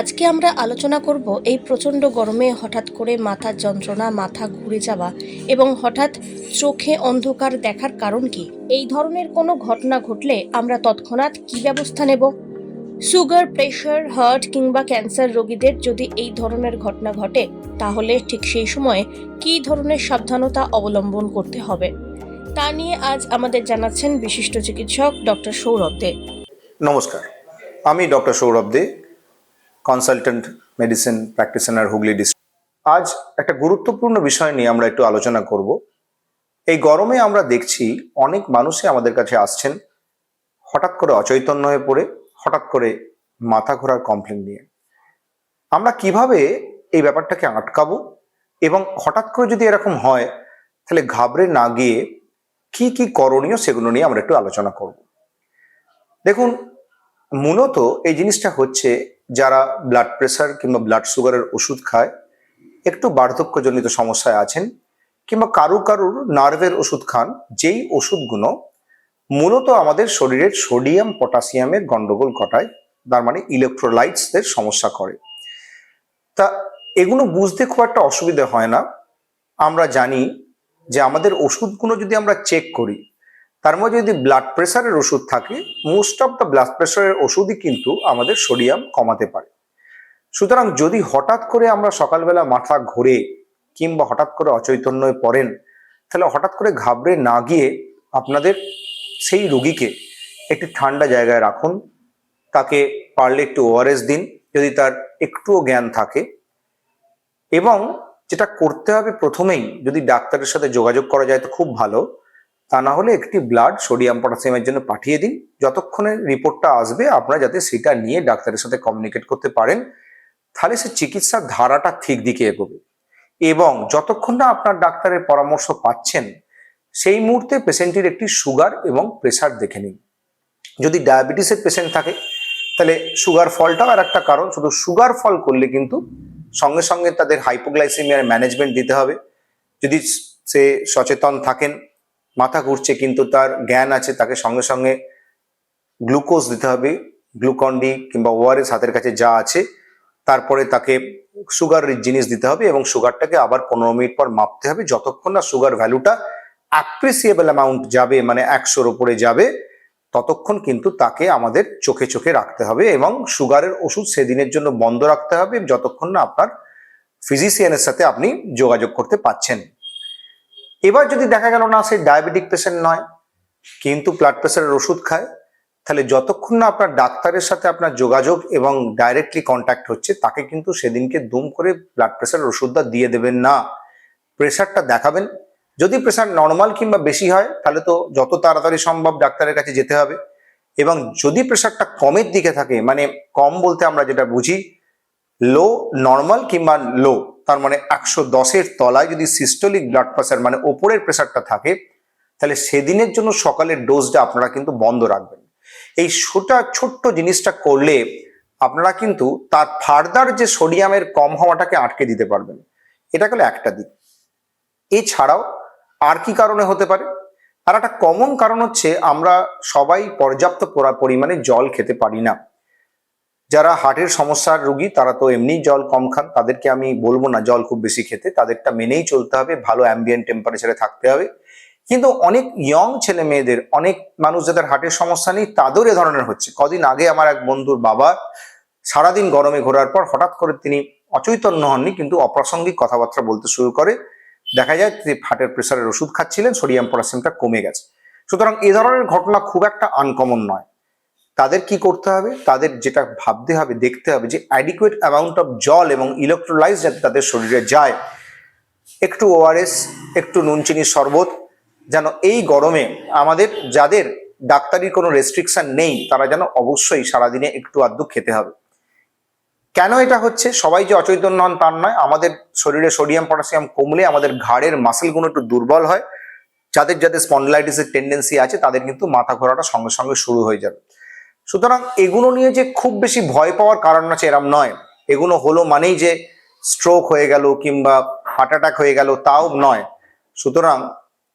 আজকে আমরা আলোচনা করব এই প্রচণ্ড গরমে হঠাৎ করে মাথার যন্ত্রণা, মাথা ঘুরে যাওয়া এবং হঠাৎ চোখে অন্ধকার দেখার কারণ কি? এই ধরনের কোনো ঘটনা ঘটলে আমরা তৎক্ষণাৎ কি ব্যবস্থা নেব? সুগার, প্রেশার, হার্ট কিংবা ক্যান্সার রোগীদের যদি এই ধরনের ঘটনা ঘটে, তাহলে ঠিক সেই সময়ে কী ধরনের সাবধানতা অবলম্বন করতে হবে? তা নিয়ে আজ আমাদের জানাচ্ছেন বিশিষ্ট চিকিৎসক ডক্টর সৌরভ দে। নমস্কার, আমি doctor Sourav De. Consultant medicine practitioner Hooghly district আজ একটা গুরুত্বপূর্ণ বিষয় নিয়ে আমরা একটু আলোচনা করব। এই গরমে আমরা দেখছি অনেক মানুষই আমাদের কাছে আসছেন, হঠাৎ করে অচৈতন্য হয়ে পড়ে, হঠাৎ করে মাথা ঘোরার কমপ্লেন নিয়ে। আমরা কীভাবে এই ব্যাপারটাকে আটকাবো এবং হঠাৎ করে যদি এরকম হয়, তাহলে ঘাবড়ে না গিয়ে কি কি করণীয় সেগুলো নিয়ে আমরা একটু আলোচনা করব। দেখুন, মূলত এই জিনিসটা হচ্ছে যারা ব্লাড প্রেশার কিংবা ব্লাড সুগারের ওষুধ খায়, একটু বার্ধক্যজনিত সমস্যায় আছেন কিংবা কারু কারুর নার্ভের ওষুধ খান, যেই ওষুধগুলো মূলত আমাদের শরীরের সোডিয়াম পটাশিয়ামের গন্ডগোল ঘটায়, তার মানে ইলেকট্রোলাইটসদের সমস্যা করে। তা এগুলো বুঝতে খুব একটা অসুবিধা হয় না। আমরা জানি যে আমাদের ওষুধগুলো যদি আমরা চেক করি তার মধ্যে যদি ব্লাড প্রেশারের ওষুধ থাকে মোস্ট অফ দ্য ব্লাড প্রেশারের ওষুধই কিন্তু আমাদের সোডিয়াম কমাতে পারে। সুতরাং যদি হঠাৎ করে আমরা সকালবেলা মাথা ঘোরে কিংবা হঠাৎ করে অচৈতন্য পড়েন, তাহলে হঠাৎ করে ঘাবড়ে না গিয়ে আপনাদের সেই রুগীকে একটি ঠান্ডা জায়গায় রাখুন। তাকে পারলে একটু ওআরএস দিন, যদি তার একটুও জ্ঞান থাকে। এবং যেটা করতে হবে প্রথমেই, যদি ডাক্তারের সাথে যোগাযোগ করা যায় তো খুব ভালো। তা না হলে একটি ব্লাড সোডিয়াম পটাশিয়ামের জন্য পাঠিয়ে দিন। যতক্ষণে রিপোর্টটা আসবে, আপনারা যাতে সেটা নিয়ে ডাক্তারের সাথে কমিউনিকেট করতে পারেন, তাহলে সে চিকিৎসার ধারাটা ঠিক দিকে এগোবে। এবং যতক্ষণ না আপনার ডাক্তারের পরামর্শ পাচ্ছেন, সেই মুহূর্তে পেশেন্টের একটি সুগার এবং প্রেশার দেখে নিন। যদি ডায়াবেটিসের পেশেন্ট থাকে, তাহলে সুগার ফলটাও আর একটা কারণ। শুধু সুগার ফল করলে কিন্তু সঙ্গে সঙ্গে তাদের হাইপোগ্লাইসেমিয়ার ম্যানেজমেন্ট দিতে হবে। যদি সে সচেতন থাকেন মাথা ঘুরছে, কিন্তু তার জ্ঞান আছে, তাকে সঙ্গে সঙ্গে গ্লুকোজ দিতে হবে, গ্লুকন ডি কিংবা ওআরএস হাতের কাছে যা আছে, তারপরে তাকে সুগার জিনিস দিতে হবে এবং সুগারটাকে আবার পনেরো মিনিট পর মাপতে হবে, যতক্ষণ না সুগার ভ্যালুটা অ্যাপ্রিসিয়েবল অ্যামাউন্ট যাবে মানে একশোর ওপরে যাবে, ততক্ষণ কিন্তু তাকে আমাদের চোখে চোখে রাখতে হবে এবং সুগারের ওষুধ সেদিনের জন্য বন্ধ রাখতে হবে, যতক্ষণ না আপনার ফিজিশিয়ানের সাথে আপনি যোগাযোগ করতে পাচ্ছেন এবার যদি দেখা গেল না সে ডায়াবেটিক পেশেন্ট নয়, কিন্তু ব্লাড প্রেশারের ওষুধ খায়, তাহলে যতক্ষণ না আপনার ডাক্তারের সাথে আপনার যোগাযোগ এবং ডাইরেক্টলি কন্ট্যাক্ট হচ্ছে, তাকে কিন্তু সেদিনকে দুম করে ব্লাড প্রেশারের ওষুধটা দিয়ে দেবেন না। প্রেশারটা দেখাবেন। যদি প্রেশার নর্মাল কিংবা বেশি হয়, তাহলে তো যত তাড়াতাড়ি সম্ভব ডাক্তারের কাছে যেতে হবে। এবং যদি প্রেশারটা কমের দিকে থাকে মানে কম বলতে আমরা যেটা বুঝি লো নর্মাল কিংবা লো তার মানে একশো দশের তলায় যদি সিস্টোলিক ব্লাড প্রেশার মানে ওপরের প্রেশারটা থাকে, তাহলে সেদিনের জন্য সকালের ডোজটা আপনারা কিন্তু বন্ধ রাখবেন। এই ছোটা, ছোট্ট জিনিসটা করলে আপনারা কিন্তু তার ফার্দার যে সোডিয়ামের কম হওয়াটাকে আটকে দিতে পারবেন। এটা গেল একটা দিক। এছাড়াও আর কি কারণে হতে পারে? আর একটা কমন কারণ হচ্ছে আমরা সবাই পর্যাপ্ত পরিমাণে জল খেতে পারি না। যারা হার্টের সমস্যার রোগী, তারা তো এমনি জল কম খান। তাদেরকে আমি বলব না জল খুব বেশি খেতে। তাদেরটা মেনেই চলতে হবে, ভালো অ্যাম্বিয়েন্ট টেম্পারেচারে থাকতে হবে। কিন্তু অনেক ইয়ং ছেলে মেয়েদের, অনেক মানুষ যাদের হার্টের সমস্যা নেই তাদের এ ধরনের হচ্ছে। কদিন আগে আমার এক বন্ধুর বাবা সারাদিন গরমে ঘোরার পর হঠাৎ করে তিনি অচৈতন্য হননি, কিন্তু অপ্রাসঙ্গিক কথাবার্তা বলতে শুরু করে। দেখা যায় যে হার্টের প্রেশারের ওষুধ খাচ্ছিলেন সোডিয়াম পটাশিয়ামটা কমে গেছে। সুতরাং এ ধরনের ঘটনা খুব একটা আনকমন নয়। তাদের কি করতে হবে? তাদের যেটা ভাবতে হবে, দেখতে হবে যে অ্যাডিকুয়েট অ্যামাউন্ট অফ জল এবং ইলেকট্রোলাইজ যাতে তাদের শরীরে যায়। একটু ওআরএস একটু নুন চিনির শরবত, যেন এই গরমে আমাদের যাদের ডাক্তারির কোনো রেস্ট্রিকশন নেই, তারা যেন অবশ্যই সারাদিনে একটু আধটু খেতে হবে। কেন এটা হচ্ছে? সবাই যে অচৈতন্য হন তার নয়। আমাদের শরীরে সোডিয়াম, পটাশিয়াম কমলে আমাদের ঘাড়ের মাসেলগুলো একটু দুর্বল হয়। যাদের যাদের স্পন্ডলাইটিসের টেন্ডেন্সি আছে, তাদের কিন্তু মাথা ঘোরাটা সঙ্গে সঙ্গে শুরু হয়ে যাবে। সুতরাং এগুলো নিয়ে যে খুব বেশি ভয় পাওয়ার কারণ আছে এরম নয়। এগুলো হলো মানেই যে স্ট্রোক হয়ে গেল কিংবা হার্ট অ্যাটাক হয়ে গেল, তাও নয়। সুতরাং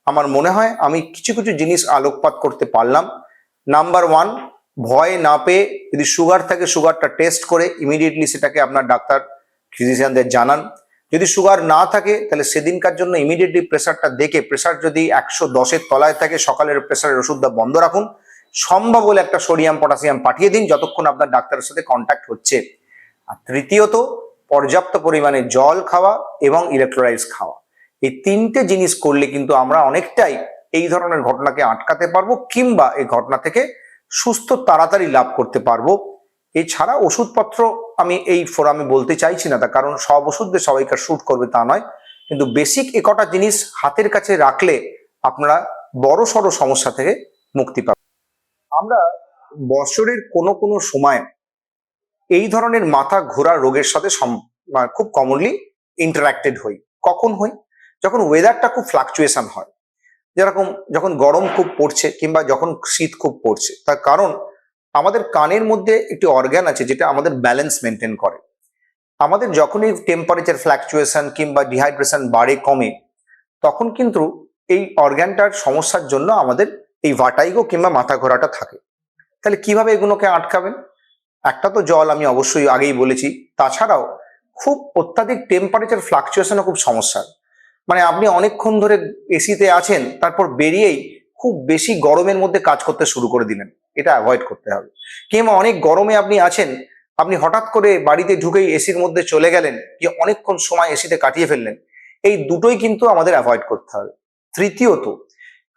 আমার মনে হয় আমি কিছু কিছু জিনিস আলোকপাত করতে পারলাম। নাম্বার ওয়ান ভয় না পেয়ে যদি সুগার থাকে সুগারটা টেস্ট করে ইমিডিয়েটলি সেটাকে আপনার ডাক্তার ফিজিশিয়ানদের জানান। যদি সুগার না থাকে, তাহলে সেদিনকার জন্য ইমিডিয়েটলি প্রেশারটা দেখে প্রেশার যদি একশো দশের তলায় থাকে, সকালের প্রেশারের ওষুধটা বন্ধ রাখুন। সম্ভব হলে একটা সোডিয়াম পটাশিয়াম পাঠিয়ে দিন যতক্ষণ আপনার ডাক্তারের সাথে কন্ট্যাক্ট হচ্ছে। আর তৃতীয়ত, পর্যাপ্ত পরিমাণে জল খাওয়া এবং ইলেকট্রোলাইজ খাওয়া। এই তিনটে জিনিস করলে কিন্তু আমরা অনেকটাই এই ধরনের ঘটনাকে আটকাতে পারব কিংবা এই ঘটনা থেকে সুস্থ তাড়াতাড়ি লাভ করতে পারব। এছাড়া ওষুধপত্র আমি এই ফোরামে বলতে চাইছি না তা কারণ সব ওষুধে সবাইকার শ্যুট করবে তা নয়। কিন্তু বেসিক একটা জিনিস হাতের কাছে রাখলে আপনারা বড় সড়ো সমস্যা থেকে মুক্তি পাবেন। আমরা বছরের কোনো কোনো সময় এই ধরনের মাথা ঘোরা রোগের সাথে খুব কমনলি ইন্টারাক্টেড হই। কখন হই? যখন ওয়েদারটা খুব ফ্লাকচুয়েশন হয়। যেরকম যখন গরম খুব পড়ছে কিংবা যখন শীত খুব পড়ছে, তার কারণ আমাদের কানের মধ্যে একটি অর্গ্যান আছে যেটা আমাদের ব্যালেন্স মেনটেন করে। আমাদের যখনই টেম্পারেচার ফ্ল্যাকচুয়েশন কিংবা ডিহাইড্রেশন বাড়ে, কমে, তখন কিন্তু এই অর্গ্যানটার সমস্যার জন্য আমাদের এই ভাটাইগো কিংবা মাথা ঘোরাটা থাকে। তাহলে কীভাবে এগুলোকে আটকাবেন? একটা তো জল আমি অবশ্যই আগেই বলেছি। তাছাড়াও খুব অত্যাধিক টেম্পারেচার ফ্লাকচুয়েশনও খুব সমস্যা। মানে আপনি অনেকক্ষণ ধরে এসিতে আছেন, তারপর বেরিয়েই খুব বেশি গরমের মধ্যে কাজ করতে শুরু করে দিলেন। এটা অ্যাভয়েড করতে হবে। কিংবা অনেক গরমে আপনি আছেন, আপনি হঠাৎ করে বাড়িতে ঢুকেই এসির মধ্যে চলে গেলেন যে অনেকক্ষণ সময় এসিতে কাটিয়ে ফেললেন। এই দুটোই কিন্তু আমাদের অ্যাভয়েড করতে হবে। তৃতীয়ত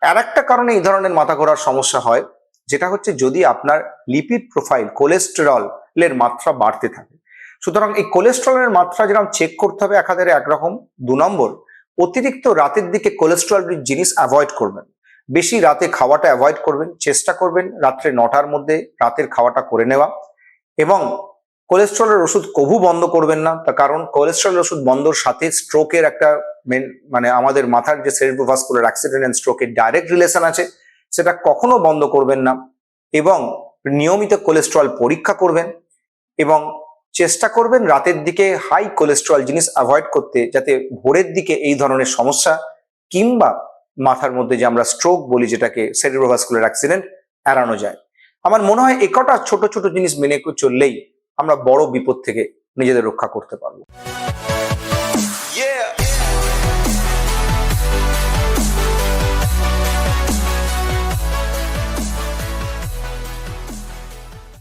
আর একটা কারণে এই ধরনের মাথা ঘোরার সমস্যা হয়, যেটা হচ্ছে যদি আপনার লিপিড প্রোফাইল কোলেস্টেরলের মাত্রা বাড়তে থাকে। সুতরাং এই কোলেস্টেরলের মাত্রা যেরকম চেক করতে হবে একাধারে একরকম, দু নম্বর, অতিরিক্ত রাতের দিকে কোলেস্ট্রল জিনিস অ্যাভয়েড করবেন। বেশি রাতে খাওয়াটা অ্যাভয়েড করবেন, চেষ্টা করবেন রাত্রে নটার মধ্যে রাতের খাওয়াটা করে নেওয়া। এবং কোলেস্ট্রলের ওষুধ কভু বন্ধ করবেন না। তার কারণ, কোলেস্ট্রলের ওষুধ বন্ধর সাথে স্ট্রোকের একটা main- মানে আমাদের মাথার যে সেরিব্রোভাস্কুলার অ্যাক্সিডেন্ট অ্যান্ড স্ট্রোকের ডাইরেক্ট রিলেশন আছে, সেটা কখনো বন্ধ করবেন না এবং নিয়মিত কোলেস্ট্রল পরীক্ষা করবেন এবং চেষ্টা করবেন রাতের দিকে হাই কোলেস্ট্রল জিনিস অ্যাভয়েড করতে, যাতে ভোরের দিকে এই ধরনের সমস্যা কিংবা মাথার মধ্যে যে আমরা স্ট্রোক বলি, যেটাকে সেরিব্রোভাস্কুলার অ্যাক্সিডেন্ট এড়ানো যায়। আমার মনে হয় একটা ছোট ছোট জিনিস মেনে চললেই আমরা বড় বিপদ থেকে নিজেদের রক্ষা করতে পারব.